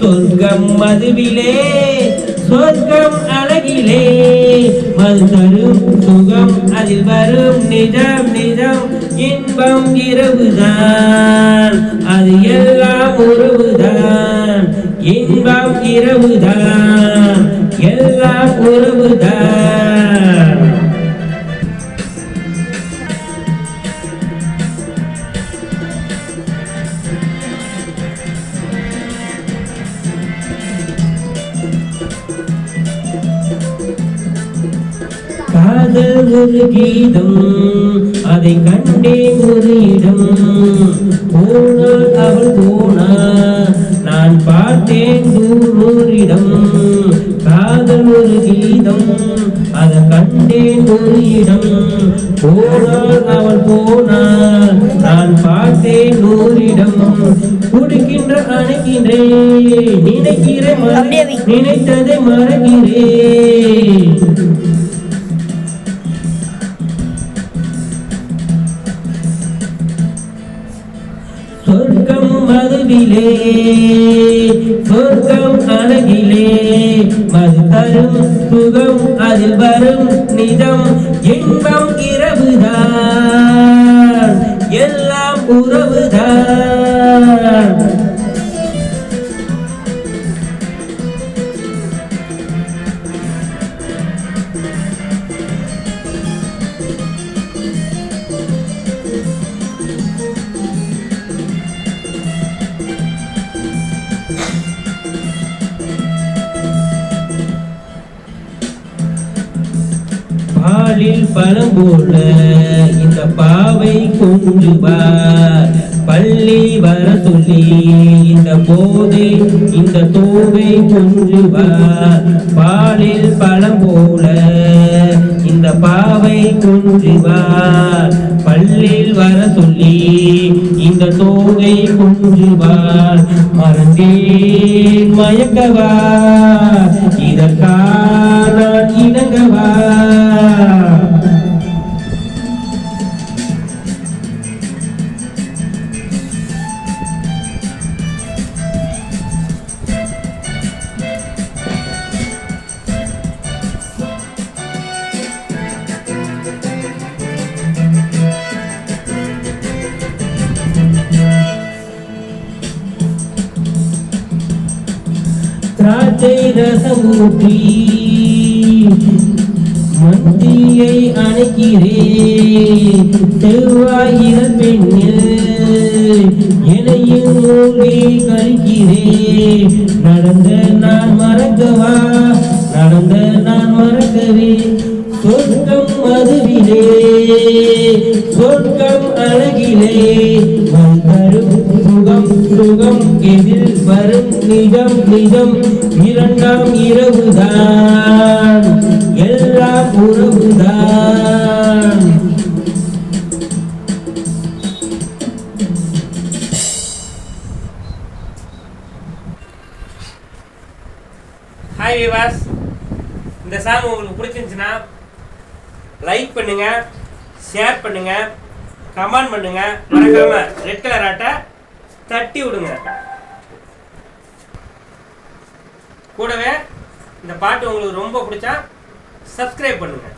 சொர்க்கம் மதுவிலே சொர்க்கம் அழகிலே. மது தரும் சுகம் அதில் வரும் நிஜம் நிஜம். இன்பம் இரவுதான் அது எல்லாம் உறவுதான். இன்பம் இரவுதான் எல்லாம் உறவுதான். காதல் ஒரு கீதம் அதை கண்டேன் ஒரு இடம் போனால் அவள் போனார் நான் பார்த்தேன் தூரூரிடம் காதல் ஒரு கீதம் அதை கண்டேன் ஒரு இடம் போனால் அவள் போனார் நான் பார்த்தேன் நூறிடம் குடிக்கின்ற அணைக்கின்றேன் நினைக்கிறேன். நினைத்ததை மறக்கிறேன் மதுவிலே சொர்க்கம் அழகிலே மது தரும் சுகம் அதில் வரும் நிஜம் இன்பம் இரவுதான் எல்லாம் உறவுதான். பாலில் பழம் போல இந்த பாவை கொண்டு வா. பள்ளி வர சொல்லி இந்த போதை இந்த தோவை கொண்டு வா. பாலில் பழம் போல இந்த பாவை கொண்டு வா. பள்ளியில் வர சொல்லி இந்த தோகை கொண்டு வா. மறந்தேன் மயக்கவா. இதற்கா திராட்சை ரசம் மத்தியை அணைக்கிறேன். செவ்வாயிர பெண்ணில் எனையும் மூழ்கி கழிக்கிறேன். நடந்த நான் மறக்கவா? நடந்த நான் மறக்கவே? சொர்க்கம் மதுவிலே சொர்க்கம் அழகிலே. சுகம் எதில் வரும் நிஜம் நிஜம் இரண்டாம் இரவுதான். எல்லாம் உறவுதான். ஹாய் விவாஸ் இந்த சாங் உங்களுக்கு பிடிச்சிருந்துச்சுன்னா லைக் பண்ணுங்க ஷேர் பண்ணுங்க கமெண்ட் பண்ணுங்க. மறக்காம ரெட் கலர் ஆட்டை தட்டி விடுங்க. கூடவே இந்த பாட்டு உங்களுக்கு ரொம்ப பிடிச்சா சப்ஸ்கிரைப் பண்ணுங்கள்